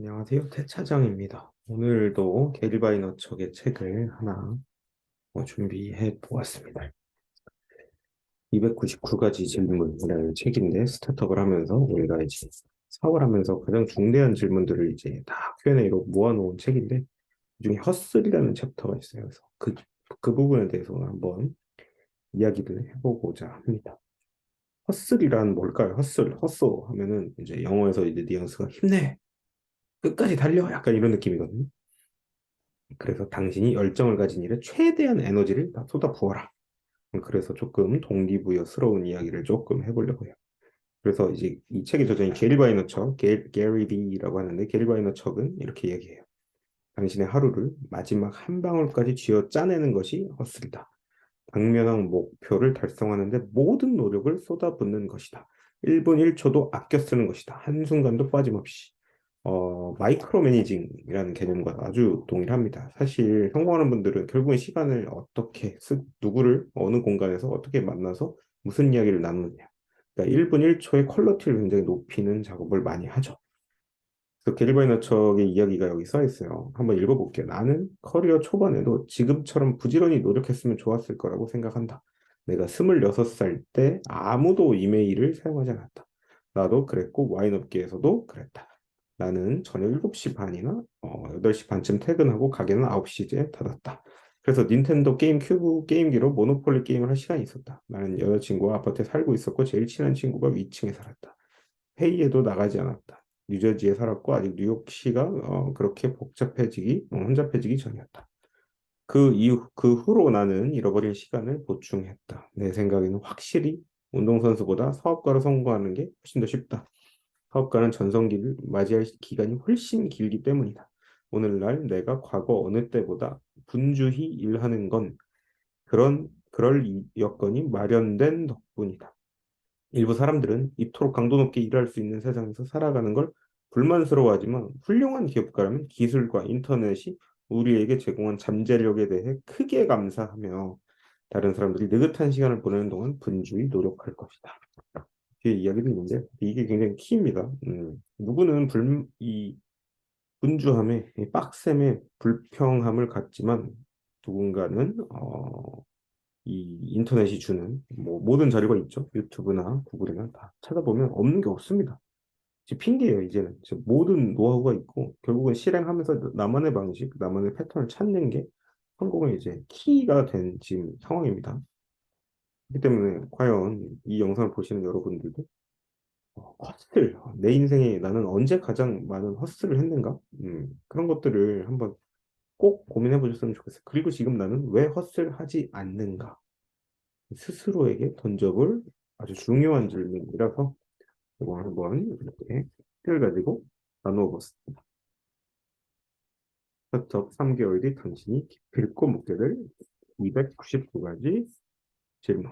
안녕하세요. 태 차장입니다. 오늘도 게리 바이너척의 책을 하나 어, 준비해 보았습니다. 299가지 질문이라는 책인데 스타트업을 하면서 우리가 이제 사업을 하면서 가장 중대한 질문들을 이제 다 Q&A로 모아놓은 책인데 그중에 헛슬이라는 챕터가 있어요. 그래서 그, 그 부분에 대해서 한번 이야기를 해보고자 합니다. 헛슬이란 뭘까요? 헛슬, 헛소 하면은 이제 영어에서 이제 뉘앙스가 힘내, 끝까지 달려 약간 이런 느낌이거든요. 그래서 당신이 열정을 가진 일에 최대한 에너지를 다 쏟아 부어라. 그래서 조금 동기부여스러운 이야기를 조금 해보려고 해요. 그래서 이제 이 책의 저자인 게리 바이너척, 게리 비라고 하는데 게리 바이너척은 이렇게 얘기해요. 당신의 하루를 마지막 한 방울까지 쥐어 짜내는 것이 헛슬이다. 당면한 목표를 달성하는데 모든 노력을 쏟아붓는 것이다. 1분 1초도 아껴 쓰는 것이다. 한순간도 빠짐없이. 어, 마이크로 매니징이라는 개념과 아주 동일합니다. 사실 성공하는 분들은 결국엔 시간을 어떻게 쓰, 누구를 어느 공간에서 어떻게 만나서 무슨 이야기를 나누느냐. 그러니까 1분 1초의 퀄러티를 굉장히 높이는 작업을 많이 하죠. 그래서 게리바이 너척의 이야기가 여기 써 있어요. 한번 읽어볼게요. 나는 커리어 초반에도 지금처럼 부지런히 노력했으면 좋았을 거라고 생각한다. 내가 26살 때 아무도 이메일을 사용하지 않았다. 나도 그랬고 와인 업계에서도 그랬다. 나는 저녁 7시 반이나 어, 8시 반쯤 퇴근하고 가게는 9시에 닫았다. 그래서 닌텐도 게임 큐브 게임기로 모노폴리 게임을 할 시간이 있었다. 나는 여자친구와 아파트에 살고 있었고 제일 친한 친구가 위층에 살았다. 회의에도 나가지 않았다. 뉴저지에 살았고 아직 뉴욕시가 어, 그렇게 복잡해지기, 어, 혼잡해지기 전이었다. 그 이후, 그 후로 나는 잃어버린 시간을 보충했다. 내 생각에는 확실히 운동선수보다 사업가로 성공하는 게 훨씬 더 쉽다. 사업가는 전성기를 맞이할 기간이 훨씬 길기 때문이다. 오늘날 내가 과거 어느 때보다 분주히 일하는 건 그런 그럴 여건이 마련된 덕분이다. 일부 사람들은 이토록 강도 높게 일할 수 있는 세상에서 살아가는 걸 불만스러워하지만 훌륭한 기업가라면 기술과 인터넷이 우리에게 제공한 잠재력에 대해 크게 감사하며 다른 사람들이 느긋한 시간을 보내는 동안 분주히 노력할 것이다. 이야기도 있는데 이게 굉장히 키입니다. 음, 누구는 불, 이 분주함에 이 빡셈에 불평함을 갖지만 누군가는 어, 이 인터넷이 주는 뭐 모든 자료가 있죠. 유튜브나 구글이나 다 찾아보면 없는 게 없습니다. 핑계예요, 이제는. 지금 모든 노하우가 있고 결국은 실행하면서 나만의 방식, 나만의 패턴을 찾는 게 성공의 이제 키가 된 지금 상황입니다. 때문에 과연 이 영상을 보시는 여러분들도 어, 헛슬, 내 인생에 나는 언제 가장 많은 헛슬을 했는가? 음, 그런 것들을 한번 꼭 고민해 보셨으면 좋겠어요. 그리고 지금 나는 왜 헛슬하지 않는가? 스스로에게 던져볼 아주 중요한 질문이라서 이거 한번 이렇게 틀 가지고 나누어 봤습니다. 스타트업 3개월 뒤 당신이 기필코 묻게 될 299가지 질문.